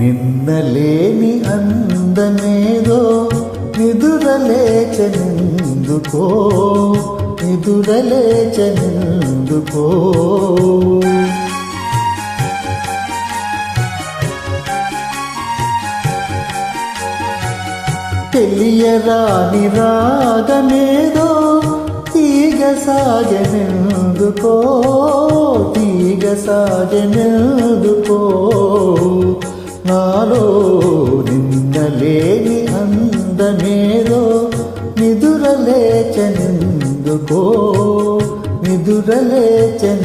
నిన్నలేని అందమేదో నిదురలేచనిందుకో నిదురలేచనిందుకో. తెలియరాని రాగమేదో తీగ సాగనెందుకో తీగ సాగనెందుకో నాలో నిన్నలేని అందమేదో నిదురలేచనిందుకో నిదురలేచనిందుకో.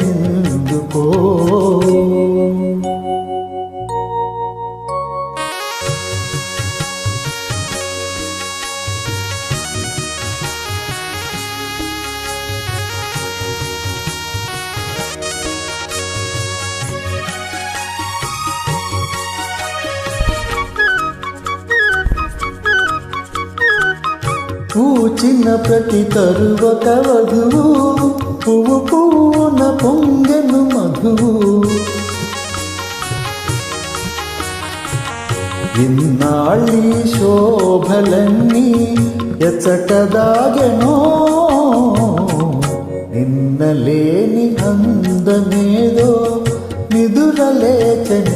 పూచిన ప్రతి తరువక వధువు పువ్వు పూన పొంగెను మధువు. ఇన్నాళ్ళి శోభలన్నీ ఎచ్చటదాగెనో నిన్నలేని అందమేదో నిదురలేచనిందుకో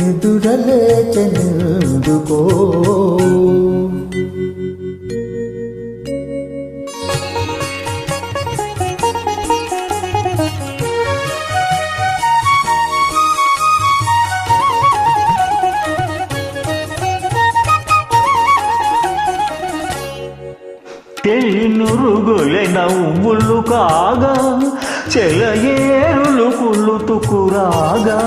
నిదురలేచనిందుకో. తెల్లినురుగుల నవ్వులు కాగా చెలయేరులు కుళ్ళుతుకురాగా.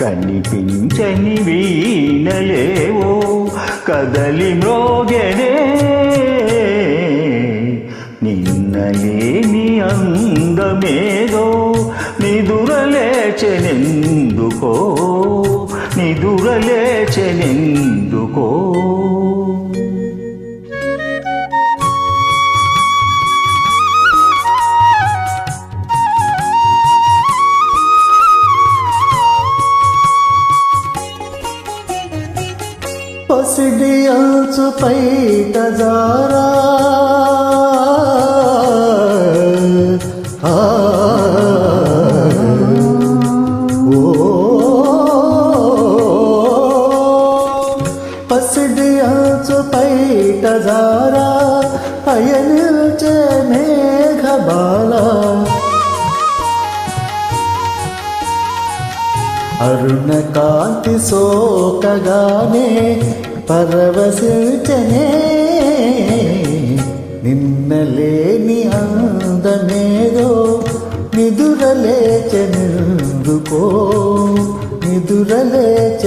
కనిపించని వీణలేవో కదలి మ్రోగెనే. నిన్నలేని అందమేదో నిదురలేచెనెందుకో నిదురలేచెనెందుకో. పసిడి అంచు పైట జారా. పసిడి అంచు పైట జారా. అయనిల్చే మేఘబాల అరుణ కాంతి సోకగానే పరవశించనే నిన్నలేని అందమేదో నిదురలేచనుకో నిదురలేచనుకో